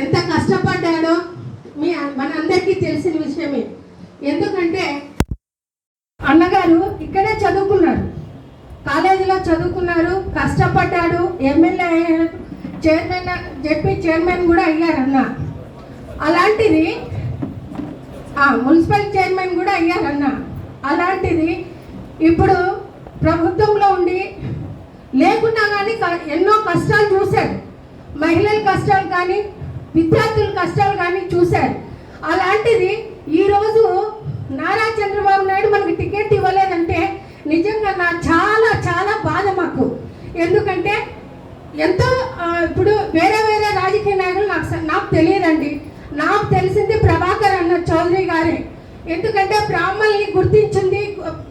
ఎంత కష్టపడ్డాడో మీ మనందరికీ తెలిసిన విషయమే. ఎందుకంటే అన్నగారు ఇక్కడే చదువుకున్నారు. కాలేజీలో చదువుకున్నారు కష్టపడ్డాడు ఎమ్మెల్యే చైర్మన్ చెప్పి చైర్మన్ కూడా అయ్యారన్న. అలాంటిది మున్సిపల్ చైర్మన్ కూడా అయ్యారన్న. అలాంటిది ఇప్పుడు ప్రభుత్వంలో ఉండి లేకుండా కానీ ఎన్నో కష్టాలు చూశారు. మహిళల కష్టాలు కానీ విద్యార్థుల కష్టాలు కానీ చూశారు. అలాంటిది ఈరోజు నారా చంద్రబాబు నాయుడు మనకి టికెట్ ఇవ్వలేదంటే నిజంగా నా చాలా చాలా బాధ మాకు. ఎందుకంటే ఎంతో ఇప్పుడు వేరే వేరే రాజకీయ నాయకులు నాకు నాకు తెలియదండి. నాకు తెలిసింది ప్రభాకర్ అన్న చౌదరి గారే. ఎందుకంటే బ్రాహ్మణ్ని గుర్తించింది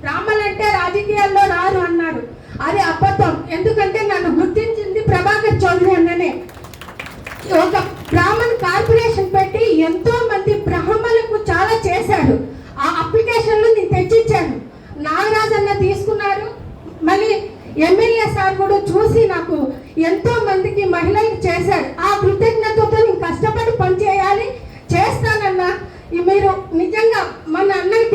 బ్రాహ్మణ్ అంటే రాజకీయాల్లో రారు అన్నారు. అది అబద్ధం. ఎందుకంటే నన్ను గుర్తించింది ప్రభాకర్ చౌదరి అన్ననే. ఒక బ్రాహ్మణ్ కార్పొరేషన్ పెట్టి ఎంతో మంది బ్రహ్మలకు చాలా చేశాడు ఆ అప్లికేషన్లు నేను తెచ్చిచ్చాను. నాగరాజ్ అన్న తీసుకున్నారు. మళ్ళీ ఎమ్మెల్యే సార్ కూడా చూసి నాకు ఎంతో మందికి మహిళలకు చేశారు. ఆ కృతజ్ఞతతో నేను కష్టపడి పనిచేయాలి. చేస్తానన్నా. మీరు నిజంగా మన అన్నకి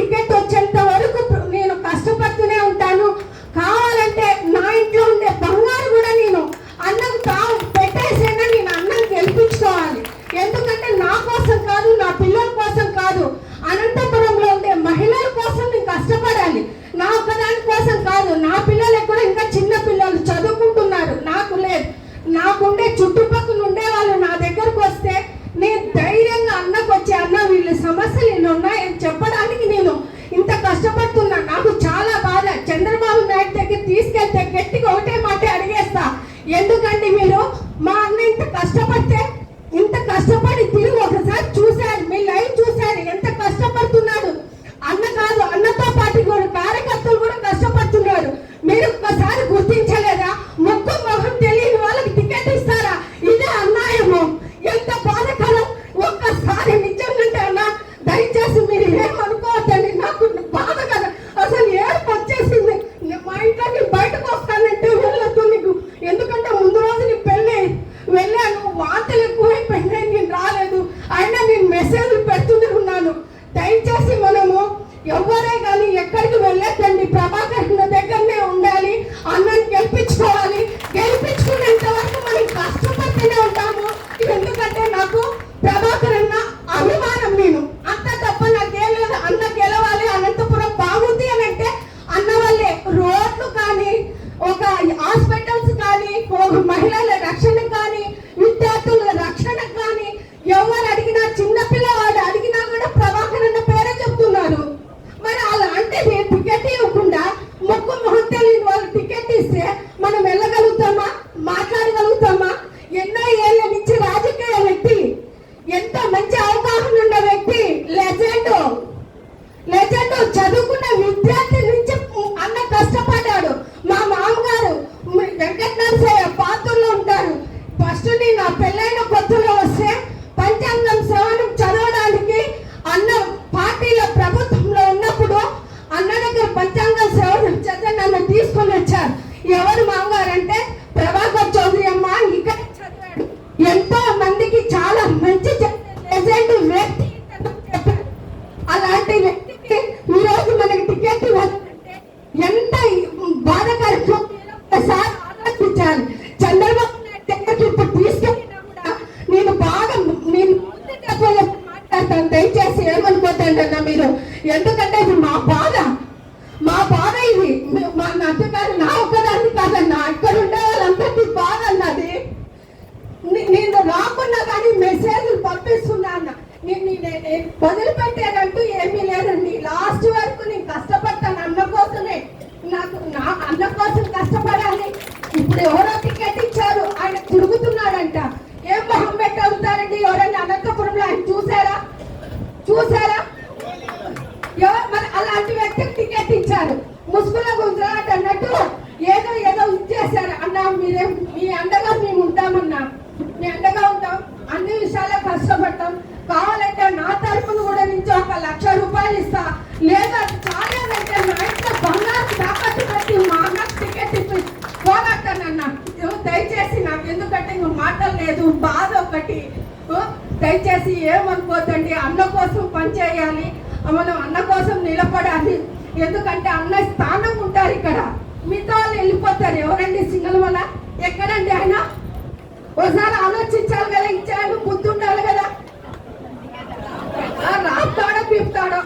కష్టపడుతున్నా. నాకు చాలా బాధ. చంద్రబాబు నాయుడు దగ్గర తీసుకెళ్తే గట్టిగా ఒకటే మాట అడిగేస్తా. ఎందుకండి మీరు ಯೌವನ ఎంతో మందికి చాలా మంచి అలాంటి వ్యక్తికి ఈ రోజు మనకి టికెట్ ఎంత బాధకరించాలి ఒకసారి ఆలోచించాలి. చంద్రబాబు నాయుడు తీసుకెళ్ళినా కూడా నేను బాగా నేను దయచేసి ఏమనుకోతాండన్నా మీరు? ఎందుకంటే ఇది మా బాధ. మా బాధ ఇది. మా నచ్చగారు నా ఒక బాధ ఒకటి. దయచేసి ఏమనుకోదండి అన్న కోసం పనిచేయాలి మనం అన్న కోసం నిలబడాలి. ఎందుకంటే అన్న స్థానం ఉంటారు ఇక్కడ. మిగతా వాళ్ళు వెళ్ళిపోతారు. ఎవరండి సింగల్ వల్ల ఎక్కడండి ఆయన? ఒకసారి ఆలోచించాలి కదా. ఇచ్చాడు ముద్దు ఉండాలి కదా. రాస్తాడో పిపుతాడో